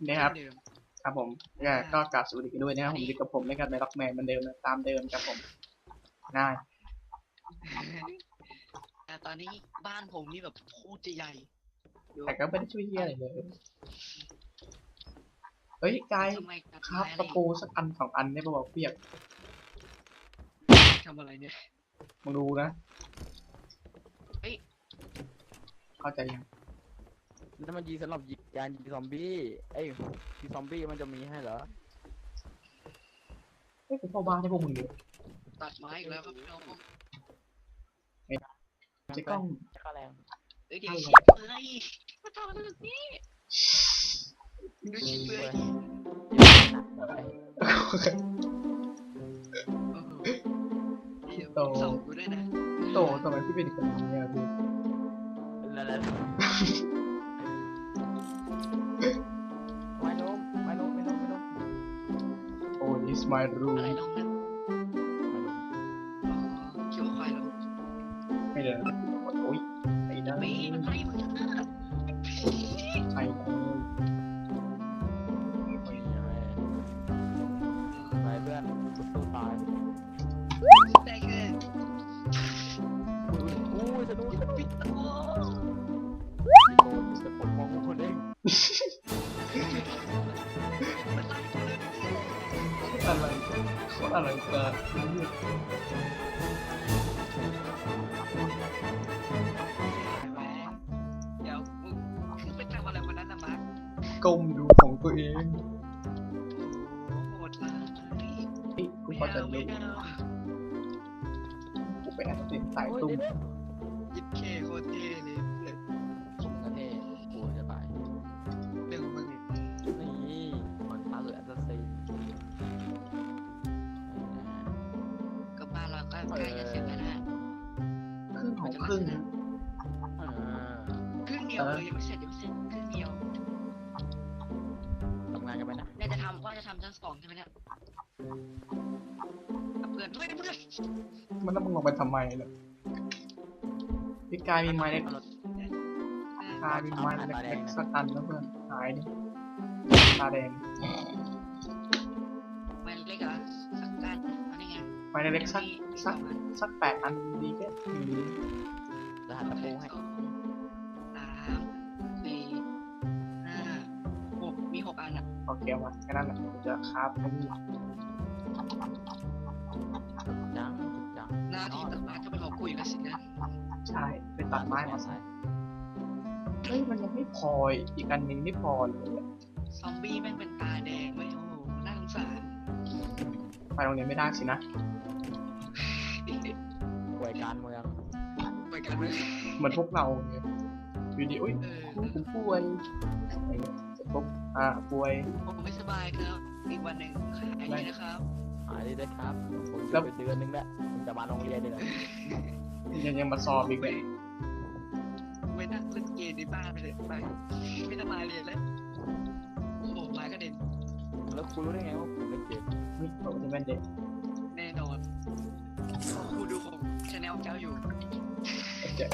นนะครับเดิมครับผมก็ก็กราบสวัสดีกันด้วยนะครับผมอยู่กับผมนะครับในล็อกแมนเหมือนเดิมนะตามเดิมครับผมง่ายแต่ตอนนี้บ้านผมนี่แบบโคตรจะใหญ่ดูแต่ก็ไม่ได้ช่วยเฮียอะไรเลยเฮ้ยกายทำไมตัดครับไม้อตะปูสักอันสองอันได้ป่าวะเปียกทำอะไรเนี่ยมึงดูนะเฮ้ยเข้าใจยัง แล้วมันยิงสำหรับยิงการยิงซอมบี้ เอ้ยยิงซอมบี้มันจะมีให้เหรอเฮ้ยกูเข้าบ้านให้พวกมึงดูตัดไม้อีกแล้วครับพี่น้องจะกล้องจะค่าแรงเอ้ยเดี๋ยวเอาชิเหรอปเลยมาทำอะไรแบบนี้ดูชิปเลยเว้ยโอ้โหเดี๋ยวโตส่งกูด้วยนะโตทำไมพี่เป็นคนอย่างนี้อะพี่ แล้วแล้ว my อะ room อะไรกันแหมเดี๋ยวมึงมึงไปทำอะไรวันนั้นนะมาร์คก้มดูของตัวเองโอ้โหโหดร้ายเฮ้ยกูไม่พอจะเอาดูไม่เอากูเป็นแอสซิสต์สายโอ้ยตุ้ม เดี๋ยว จะทำชั้นสองใช่ไหมเนี่ยเอาเพื่อนเฮ้ยเพื่อนมันต้องมึงลงไปทำไมล่ะพี่กายมีไม้เล็กกายมีไม้เล็กๆสักอันแล้วเพื่อนหายดิตาแดงไม่เล็กเหรอสักการอันนี้ไงไม้เล็กๆสักมีมีสักองอันสักแปดอันดีแค่ดีรหัสตะปูให้ อันอะโอเควะแค่นั้นแหละกูจะคราฟให้นี่จังจังหน้าที่ตัดไม้ก็เป็นของกูอยู่แล้วสินะใช่ไปตัดไม้มาใส่เฮ้ยมันยังไม่พออีกอันหนึงไม่พอเลยอะซอมบี้แม่งเป็นตาแดงไว้ยโอ้โหน่าสงสารไปโรงเรียนไม่ได้สินะป่วยการเมืองไปกันเลยเหมือนพวกเราเนี่ยอยู่ดีอุ้ยเออผมป่วยอะไรเงี้ยเสร็จปุ๊บ อ่าป่วย ผมไม่สบายครับ อีกวันหนึ่งหายดีนะครับ หายได้ครับผมจะไปเดือนนึงแล้วผมจะมาโรงเรียนเลยนะยังยังมาสอบอีกไปเลยไปนั่งเล่นเกมในบ้านไปเลยไปไม่สบายเลยแล้วโอ้โหไม้กระเด็นแล้วคุณรู้ได้ไงว่าผมเล่นเกมเฮ้ยเราจะเป็นเด็กแน่นอนกูดูของชาแนลเจ้าอยู่จะ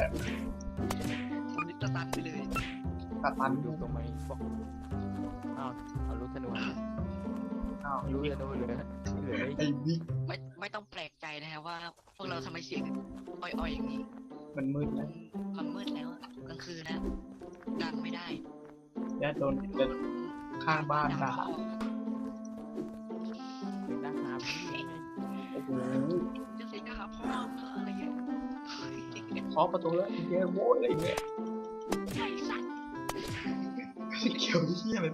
ผมนิดตะตันไปเลยตาตันดูตรงไหมบอก อ้าวเอาลูกธนูอ้าวลูกธนูเหลือเหลือไอ้บิ๊กไม่ไม่ต้องแปลกใจนะฮะว่า พวกเราทำไมเสียงอ่อยๆอย่างนี้ มันมืดมัแล้วนมันมืดแล้วอะกลางคืนนะดังไม่ได้ญาติโดนเดินข้างบ้านด่าถึงหน้าหาพี่ไงโอ้โหจะเสียงด่าพ่อเหรออะไรเงี้ยเคาะประตูแล้วไอ้เหี้ยโว้ยอะไรเงี้ยไอ้สัตว์เกี่ยวที่เหี้ยอะไ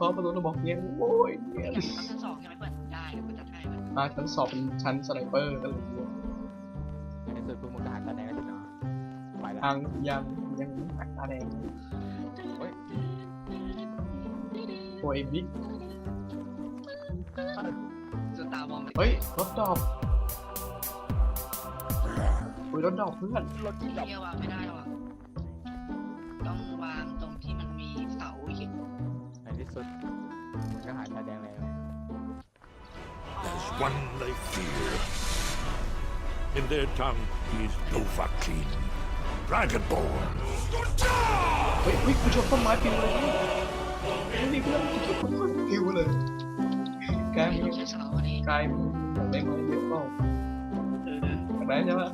รเคาะประตูแล้วบอกเงี้ยโว้ยเงี้ยอยากทำชั้นสองใช่ไหมเพื่อนได้เดี๋ยวกูจัดให้มันมาชั้นสอบเป็นชั้นสไนเปอร์กันเลยทีเดียวในสุดพวกมึงก็หายตาแดงแล้วสินะไปละทางยังยังหักตาแดงเฮ้ยโอ้ยไอ้บิ๊กสตาร์มองเฮ้ยรถดอกอุ้ยรถดอกเพื่อนรถที่ดับเที่ยววางไม่ได้หรอก มันก็หายตาแดงแล้ว There's one they fear. In their tongue, he's Dovahkiin, Dragonborn. ฮ้ยเฮ้ยกูชนต้นไม้ปิวเลยนี่นี่เพื่อนกูชนต้นไม้ปิวเลยกายไม่มึต้องงใช้เสาอันนี้กายมึงอยากได้ไม้เยอะเปล่าเอออยากได้ใช่ปะ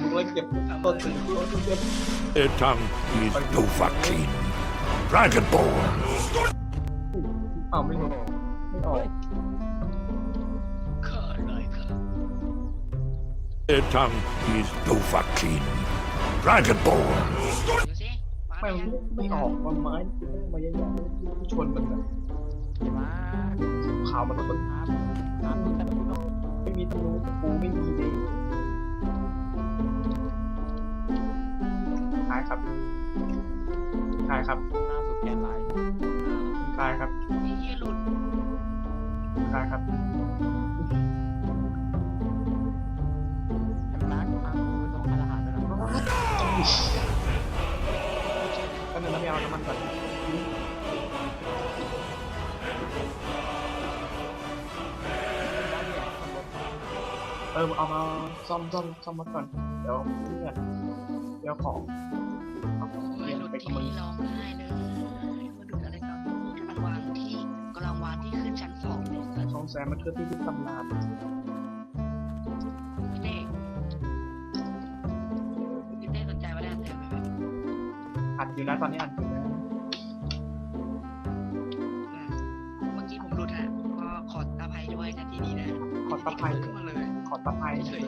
มึงเลยเก็บต้นถึงต้นเก็บ Etang is Dovahkiin. Dragonborn. อ้าวไม่รู้ไม่ออกข้าเลยค่ะ Etang is Dovahkiin. Dragonborn. ดูสิมาไม่เนี่ยมันไม่ออกมันไม้ที่ได้มาเยอะๆที่ชนมันอะดีมากขาวมันก็ต้นครับครับดูแต่ละคนไม่มีตะนูตะปูไม่มีเลยตายครับ ตายครับหน้าสุดแกนไลน์ตายครับไอ้เหี้ยหลุดตายครับแอมมาร์คพากูไปส่งค่ายทหารด้วยนะก็นึงน้ำยาวน้ำมันก่อนเออเอามาซ่อมซ่อมซ่อมมาก่อน เดี๋ยวเพื่อนเดี๋ยวของ ทีมึงนี้ร้องไห้เลยมาดูอะไรก่อนกำลังวางที่กำลังวางที่ขึ้นชั้นสองเลยสัตว์สองแสนมันคือที่ที่ตำนานพี่เต้พี่เต้สนใจว่าได้อันเต็มไหมอัดอยู่นะตอนนี้อัดอยู่นะอืมเมื่อกี้ผมหลุดฮะก็ขออภัยด้วยนะที่นี้นะขอตะไคร้ขึ้นมาเลยขอตะไคร้เฉย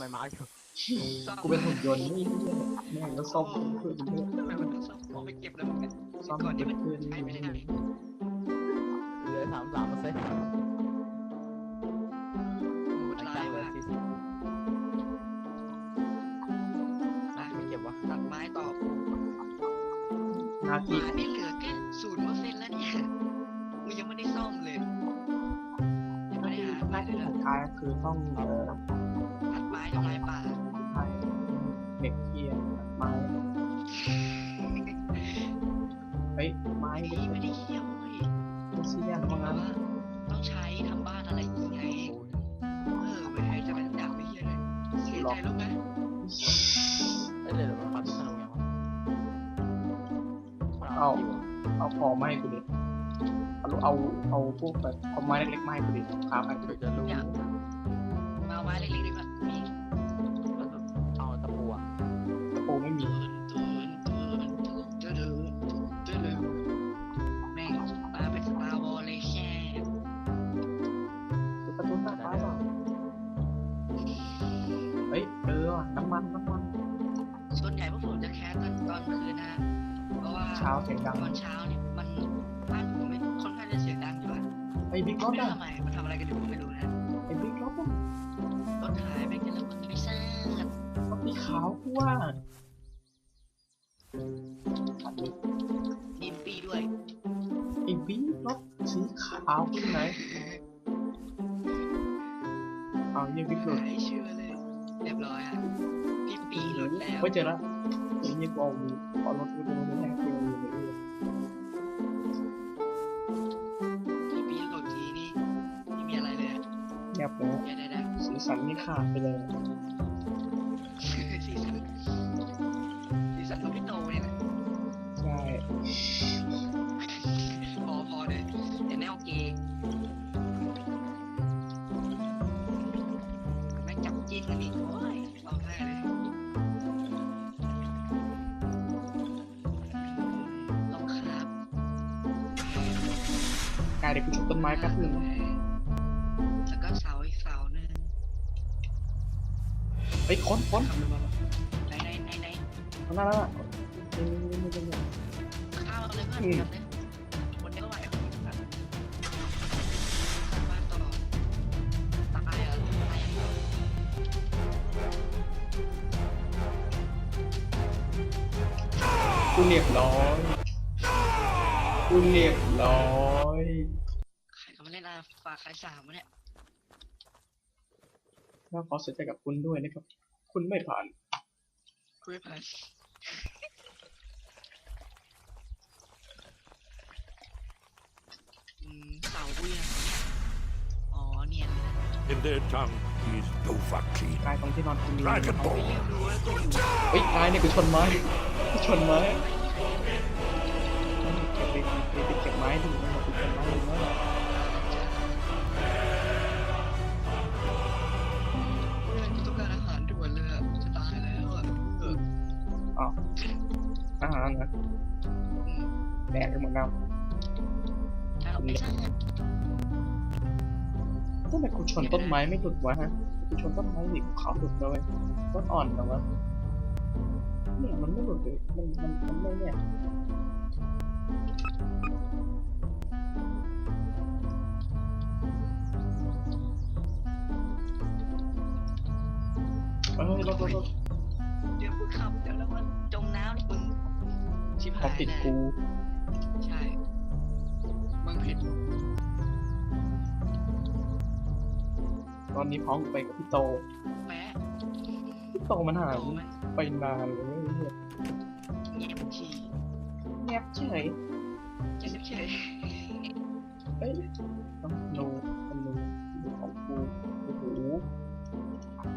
ปอมไอ้มาร์คอยู่ซ่อมกูเป็นหุ่นยนต์นี่แม่งก็ซ่อมเพื่อนเพื่อนทำไมมันต้องซ่อมเอาไปเก็บแล้วมึงเนี่ยซ่อมก่อนที่มันเพื่อนใช้ไม่ได้เหลือสามสามเปอร์เซ็นต์โหดหลังร้าจากยเหลือมากสี่สิบอะไม่เก็บวะตัดไม้ต่อหน้าหที่มานี่เหลือแค่ศูนย์เปอร์เซ็นต์แล้วเนี่ยมึงยังไม่ได้ซ่อมเลยยังไม่ได้หาหน้าที่ของกายก็คือต้องเอ่อ ตัดไม้ทำลายป่าไทยเด็กเกียร์ไม้เฮ้ยไม้ไอ้เด็กไม่ได้เคี่ยวเว้ยเสียนเพว่าราะงั้นว่าต้องใช้ทำบ้านอะไรอีกไงโอ้ยเออไปให้จะไปดักไปเฮียเลยเสียใจรู้ไหมเอ้ยเดี๋ยวเดี๋ยวมันปัดที่สนุกยังวะมันเอาอยู่อะเอาของมาให้กูดิเอาเอาเอาพวกแบบเอาไม้เล็กๆมาให้กูดิครับไอ้เดี๋ยวจะรู้ เนี่ยมาเอาไม้เล็ก ช้าเสียงดังตอนเช้าเนี่ยมันบ้านผมไม่ค่อนข้างจะเสียงดังอยู่อะไอ้บิ๊กรถไม่รู้อะทำไมมันทำอะไรกันอยู่ผมไม่รู้นะไอ้บิ๊กรถอะรถหายไปกันแล้วมันไม่ทราบรถสีขาวกูว่ายินปีด้วยไอ้บิ๊กรถสีขาวที่ไหนเอาเยี่ยบิ๊กรถหายเชื่อเลยเรียบร้อยฮะพี่ ปีหลุดแล้วไม่เจอแล้วไอ้ยี่กูเอาเอารถกูดูไม่ได้กูเอาอยู่เลยพี่ปีหลุดทีนี่ไม่มีอะไรเลยอะเงียบแล้วเดี๋ยวเดี๋ยวเดี๋ยวสีสันนี่ขาดไปเลย กายเด็กกูชนต้นไม้แป๊บหนึงแล้วก็เสาอีกเสาหนึ่งเฮ้ยค้นค้นคำนวณมาไหนไหนไหนไหนข้างหน้าแล้วนี่นี่นี่นี่นี่ข้าวเลยเพื่อนกันเลยคนเดียวไหวอะบ้านต่อตายอะตายอย่างเดียวกูเรียบร้อยกูเรียบร้อยใครก็มาเล่นอาฝากใครสามวะเนี่ยแล้วขอเสียใจกับคุณด้วยนะครับ คุณไม่ผ่าน คุยผ่านอืมเต่าเวียงอ๋อเนียนเลยนะ In their tongue, he is Dovahkiin. กายตรงที่นอนคุณมี Dragon ไม่ Ball. เรียกรู้แล้วตัวอยู่เฮ้ยกายเนี่ยกูชนไม้กูชนไม้เก็บไปไปเก็บไม้ดูนะกูชนไม้ อาหารนะอืมแดกไปหมดแล้วเอาไม่ใช่ทำไมกูชนต้นไม้ไม่หลุดวะฮะกูชนต้นไม้ดิเขาหลุดเลยต้นอ่อนแต่วะเนี่ยมันไม่หลุดเลยมันมันมันไม่เนี่ยเอ้ยรถรถรถเดี๋ยวกูขับเดี๋ยว ชิบเขาหายติดแน่กู ใช่มึงผิดตอนนี้พร้อมไปกับพี่โต แม้พี่โตมันหายโตไหมไปนานเลยเนี่ยเงียบฉี่แงบเฉยเงียบเฉยเอ้ยต้องดูต้องดูดูของกูโอ้โห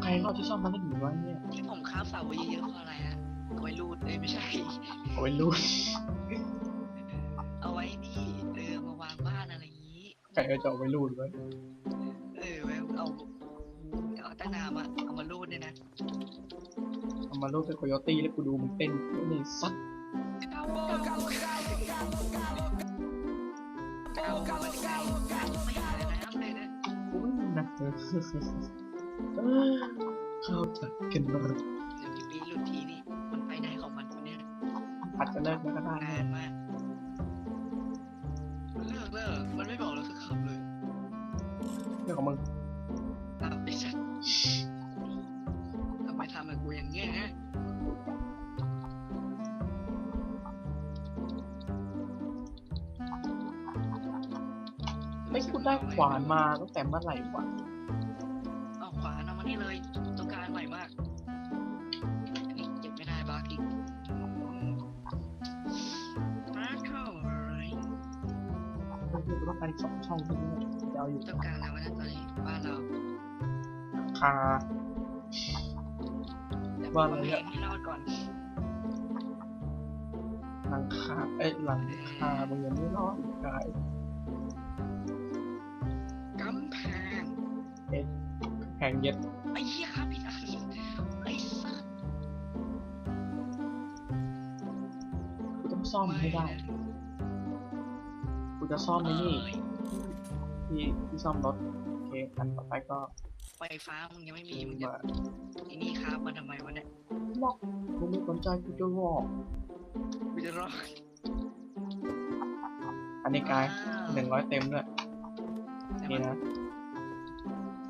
ใครรอบที่ซ่อมมาได้อยู่วะเนี่ยที่ผมค้าบเสาไว้เยอะๆเพราะอะไรฮะ เอาไว้รูดเอ้ยไม่ใช่ เอาไว้รูด เอาไว้นี่เออมาวางบ้านอะไรอย่างนี้ใครก็จะเอาไว้รูดไว้เออไว้เอาเอาตั้งนานมาเอามารูดเนี่ยนะเอามารูดเป็นโคโยตี้แล้วกูดูมันเต้นนี่สัตว์เอามาได้ไงไม่หาน้ำเลยนะกูไม่มีนะเออเออเข้าจัดกันมา อาจจะเลิกแล้วก็ได้นานมากมันเลิกแล้วเหรอมันไม่บอกเราสักคำเลยเรื่องของมึงตามไปชัดทำไมทำกับกูอย่างเงี้ยฮะไม่กูได้ขวานมาตั้งแต่เมื่อไหร่วะ กูต้องการอีกสองช่องที่นี่จะเอาอยู่ต้องการแล้วนะตอนนี้บ้านเราคาแต่บ้านว่าอะไรไม่เนี่ยให้รอดก่อนหลังคาเอ้ยหลังคามึงยังไม่รอดอีกกายกำแพงแพงเย็ดไอ้เหี้ยครับพี่อันไอ้สัสกูต้องซ่อมให้ได้นะ กูจะซ่อมไอ้นี่เอ้ยที่ที่ซ่อมรถโอเคอันต่อไปก็ไฟฟ้ามึงยังไม่มีมึงจะมาไอ้นี่ครับมาทำไมวะเนี่ยล็อกกูไม่สนใจกูจะวอกกูจะรอดอันนี้กายหนึ่งร้อยเต็มด้วยแต่นี่มันนะ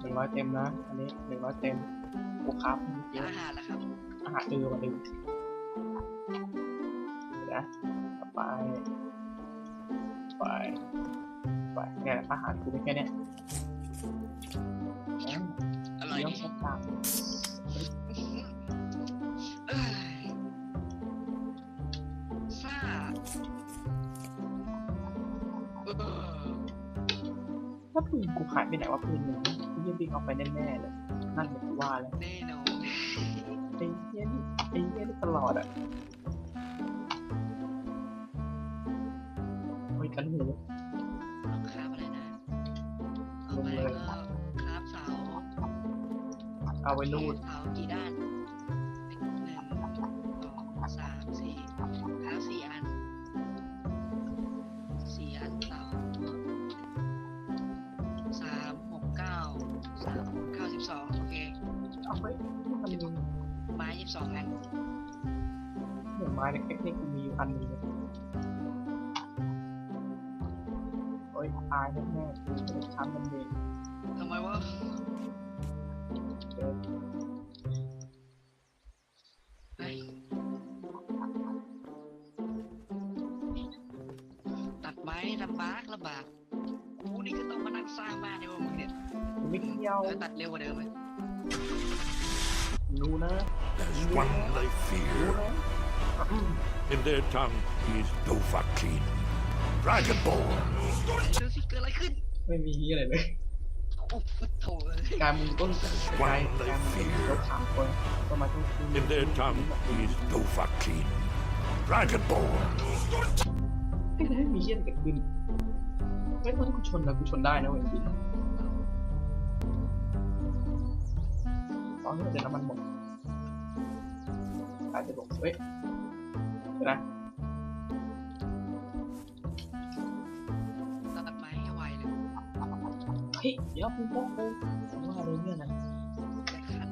หนึ่งร้อยเต็มนะ อันนี้หนึ่งร้อยเต็มกูครับเยอะอาหารแล้วครับ อาหารเออมาดึงเดี๋ยวนะต่อไป ไปไปเนี่ยอาหารกูเป็นแค่เนี้ยอะอร่อยเดี๋ยวดีสักตามเอ้ยซ่าเออถ้าปืนกูหายไปไหนว่าปืนหนึ่งกูยังวิ่งเอาไปแน่ๆเลยนั่นเหมือนกูว่าแล้วแน่นอนไอ้เหี้ยนี่ไอ้เหี้ยนี่ตลอดอะ กันเลยเอาคราบอะไรนะเอาไปลงเลยก็คราบเสาเอาไว้รูดเสากี่ด้าน นี่ยกูไม่เที่ยวแล้วตัดเร็วกว่าเดิมไหมรู้นะ There's one they รู้ fear. นะอืม In their tongue, he is Dovahkiin, Dragonborn. ดูสิเกิดอะไรขึ้น ไม่มีอะไรเลย โอ้โหโถเอ้ยการมึงต้นกายการมึงต้นยกขาคนก็มาต้องคือ In their tongue, he is Dovahkiin, Dragonborn. ไม่ได้มีเหี้ยอะไรเกิดขึ้นไม่ต้องกูชนนะกูชนได้นะเว้ยจริง อนนี้เดี๋ยวน้ำมันหมดอาจจะบอกเฮ้ยเดี๋ยวนะตัดไม้ให้ไวเลยเฮ้ยเดี๋ยวคุณพ่อกูผมว่าเลยเนี่ยนะนะครับ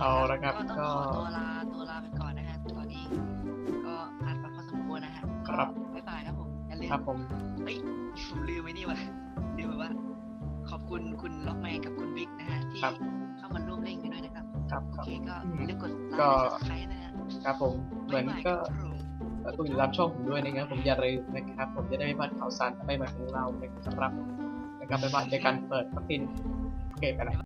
เอาละครับต้องก็ขอตัวลาตัวลาไปก่อนนะฮะตอนนี้ก็อัดไปพอสมควรนะฮะครับบ๊ายบายครับผมอย่าลืมครับผมเฮ้ยผมลืมไว้นี่วะลืมไปว่าขอบ คุณคุณล็อกแมนกับคุณบิ๊กนะฮะที่ครับเข้ามาร่วมเล่นกันด้วยนะครับครับโอครับเคก็อืมอย่าลืมกดไลก็ค์และ subscribe นะฮะครับผมเหมือนบ๊ายบายก็ครับผมต้องติดตามช่องผมด้วยนะครับผมอย่าลืมนะครับ ผมจะได้ไม่พลาดข่าวสารใหม่ๆของเรานะครับนะครับบ๊ายบายเจอกันเปิดพักตินโอเคไปแล้ว